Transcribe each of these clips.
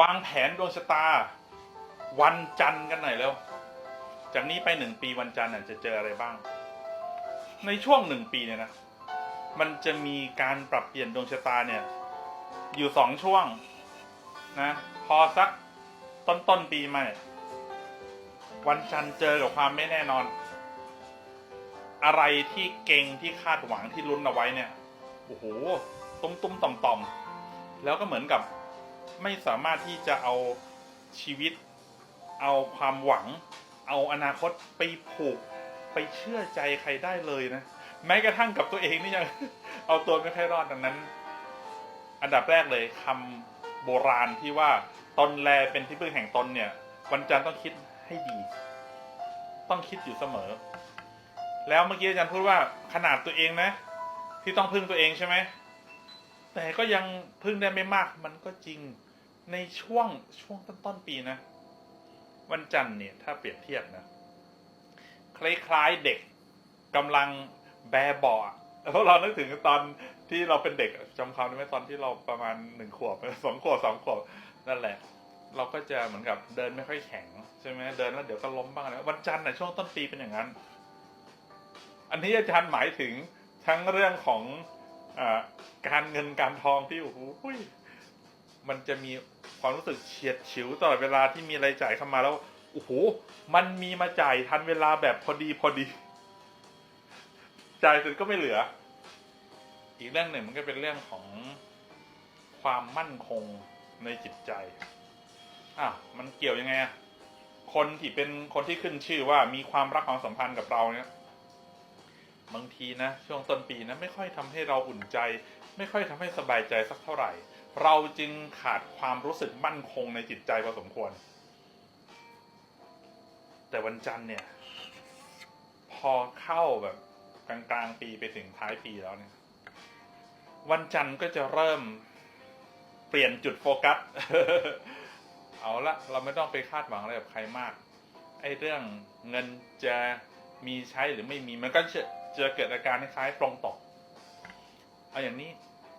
วางแผนดวงชะตา วันจันทร์กันหน่อยเร็ว จากนี้ไปหนึ่งปีวันจันทร์น่ะจะเจออะไรบ้าง ในช่วงหนึ่งปีเนี่ยนะ มันจะมีการปรับเปลี่ยนดวงชะตาเนี่ย อยู่สองช่วงนะ พอสักต้นต้นปีใหม่ วันจันทร์เจอกับความไม่แน่นอน อะไรที่เก่งที่คาดหวังที่ลุ้นเอาไว้เนี่ย โอ้โห ตุ้มตุ้มต่อมต่อมๆแล้วก็เหมือนกับ ไม่สามารถที่จะเอาชีวิต เอาความหวัง เอาอนาคตไปผูกไปเชื่อใจใครได้เลยนะ แม้กระทั่งกับตัวเองนี่ยังเอาตัวไม่ค่อยรอดดังนั้น อันดับแรกเลยคำโบราณที่ว่าตนแลเป็นที่พึ่งแห่งตนเนี่ย วันจันทร์ต้องคิดให้ดี ต้องคิดอยู่เสมอ แล้วเมื่อกี้อาจารย์พูดว่าขนาดตัวเองนะ ที่ต้องพึ่งตัวเองใช่ไหม แต่ก็ยังพึ่งได้ไม่มากมันก็จริงในช่วงช่วงต้นต้นปีนะ วันจันทร์เนี่ย ถ้าเปรียบเทียบนะ คล้ายๆเด็กกำลังแบเบาะเพราะเรานึกถึงตอนที่เราเป็นเด็กจำความได้ไหมตอนที่เราประมาณหนึ่งขวบสองขวบสองขวบนั่นแหละ เราก็จะเหมือนกับเดินไม่ค่อยแข็งใช่ไหมเดินแล้วเดี๋ยวก็ล้มบ้างแล้ววันจันทร์ในช่วงต้นปีเป็นอย่างนั้น อันนี้อาจารย์หมายถึงทั้งเรื่องของ เงินการทองที่โอ้โหมันจะมีความรู้สึกเฉียดฉิวตลอดเวลาที่มีอะไรจ่ายเข้ามาแล้วโอ้โหมันมีมาจ่ายทันเวลาแบบพอดีพอดี จ่ายเสร็จก็ไม่เหลือ อีกเรื่องหนึ่งมันก็เป็นเรื่องของความมั่นคงในจิตใจอะมันเกี่ยวยังไงอะคนที่เป็นคนที่ขึ้นชื่อว่ามีความรักความสัมพันธ์กับเราเนี่ย บางทีนะช่วงต้นปีนะไม่ค่อยทำให้เราอุ่นใจ ไม่ค่อยทำให้สบายใจสักเท่าไหร่ เราจึงขาดความรู้สึกมั่นคงในจิตใจพอสมควร แต่วันจันทร์เนี่ย พอเข้าแบบกลางกลางๆปีไปถึงท้ายปีแล้วเนี่ย วันจันทร์ก็จะเริ่มเปลี่ยนจุดโฟกัส เอาละเราไม่ต้องไปคาดหวังอะไรกับใครมากไอ้เรื่องเงินจะมีใช้หรือไม่มีมันก็ จะเกิดอาการคล้ายๆปรงตกเอาอย่างนี้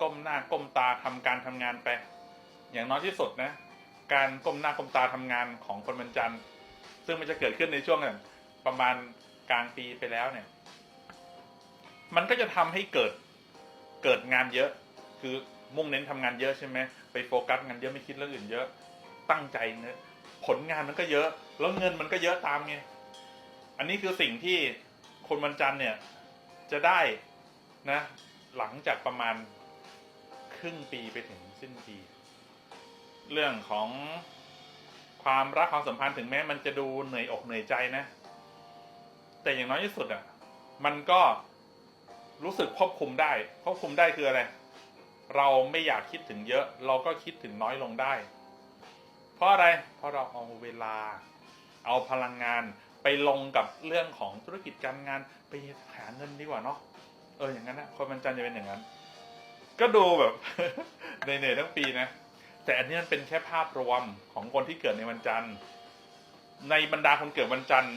ก้มหน้าก้มตาทำการทำงานไป อย่างน้อยที่สุดนะ การก้มหน้าก้มตาทำงานของคนวันจันซึ่งมันจะเกิดขึ้นในช่วงนั้นประมาณกลางปีไปแล้วเนี่ย มันก็จะทำให้เกิดเกิดงานเยอะ คือมุ่งเน้นทำงานเยอะใช่ไหมไปโฟกัสงานเยอะไม่คิดเรื่องอื่นเยอะ ตั้งใจเนอะผลงานมันก็เยอะ แล้วเงินมันก็เยอะตามไง อันนี้คือสิ่งที่คนวันจันเนี่ย จะได้นะหลังจากประมาณครึ่งปีไปถึงสิ้นปี เรื่องของความรักความสัมพันธ์ถึงแม้มันจะดูเหนื่อยอกเหนื่อยใจนะ แต่อย่างน้อยที่สุดอะ มันก็รู้สึกควบคุมได้ควบคุมได้คืออะไร เราไม่อยากคิดถึงเยอะ เราก็คิดถึงน้อยลงได้ เพราะอะไร เพราะเราเอาเวลา เอาพลังงาน ไปลงกับเรื่องของธุรกิจการงานไปหาเงินดีกว่าเนาะเอออย่างนั้นนะคนมันจันทร์จะเป็นอย่างนั้น ก็ดูแบบเหนื่อยๆทั้งปีนะ แต่อันนี้มันเป็นแค่ภาพรวมของคนที่เกิดในวันจันทร์ ในบรรดาคนเกิดวันจันทร์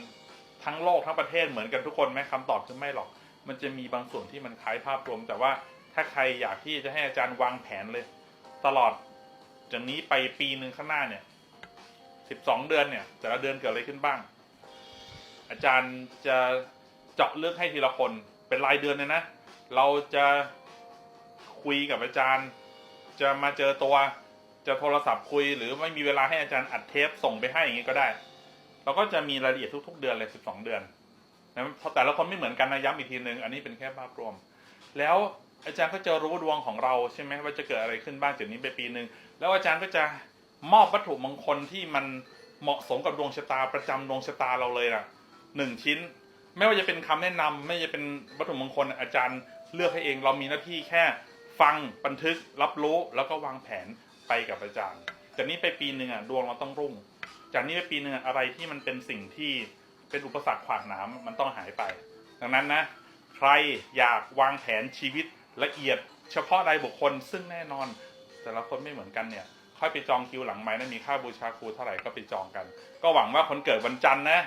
ทั้งโลกทั้งประเทศเหมือนกันทุกคนไหมคำตอบจะไม่หรอก มันจะมีบางส่วนที่มันคล้ายภาพรวม แต่ว่าถ้าใครอยากที่จะให้อาจารย์วางแผนเลย ตลอดจากนี้ไปปีหนึ่งข้างหน้าเนี่ยสิบสองเดือนเนี่ยแต่ละเดือนเกิดอะไรขึ้นบ้าง อาจารย์จะเจาะเลือกให้ทีละคนเป็นรายเดือนเลยนะ เราจะคุยกับอาจารย์ จะมาเจอตัว จะโทรศัพท์คุย หรือไม่มีเวลาให้อาจารย์อัดเทปส่งไปให้อย่างนี้ก็ได้ เราก็จะมีรายละเอียดทุก ๆ เดือนเลย 12 เดือนนะเพราะแต่ละคนไม่เหมือนกันนะย้ำอีกทีหนึ่งอันนี้เป็นแค่ภาพรวม แล้วอาจารย์ก็จะรู้ดวงของเราใช่ไหมว่าจะเกิดอะไรขึ้นบ้างจากนี้ไปปีหนึ่งแล้วอาจารย์ก็จะมอบวัตถุมงคลที่มันเหมาะสมกับดวงชะตาประจำดวงชะตาเราเลยนะ หนึ่งชิ้น ไม่ว่าจะเป็นคำแนะนำไม่ว่าจะเป็นวัตถุมงคลอาจารย์เลือกให้เอง เรามีหน้าที่แค่ฟังบันทึก รับรู้แล้วก็วางแผนไปกับอาจารย์จากนี้ไปปีหนึ่งอะดวงเราต้องรุ่ง จากนี้ไปปีหนึ่งอะไรที่มันเป็นสิ่งที่เป็นอุปสรรคขวางน้ำมันต้องหายไป ดังนั้นนะ ใครอยากวางแผนชีวิตละเอียด เฉพาะรายบุคคลซึ่งแน่นอน แต่ละคนไม่เหมือนกันเนี่ยค่อยไปจองคิวหลังไม้นะมีค่าบูชาครูเท่าไหร่ก็ไปจองกัน ก็หวังว่าคนเกิดวันจันทร์นะ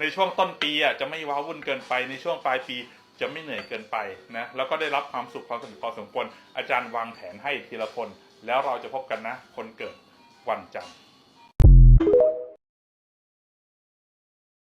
ในช่วงต้นปีอะจะไม่ว้าวุ่นเกินไปในช่วงปลายปีจะไม่เหนื่อยเกินไปนะแล้วก็ได้รับความสุขความสนุกพอสมควรอาจารย์วางแผนให้ทีละคน แล้วเราจะพบกันนะ คนเกิดวันจันทร์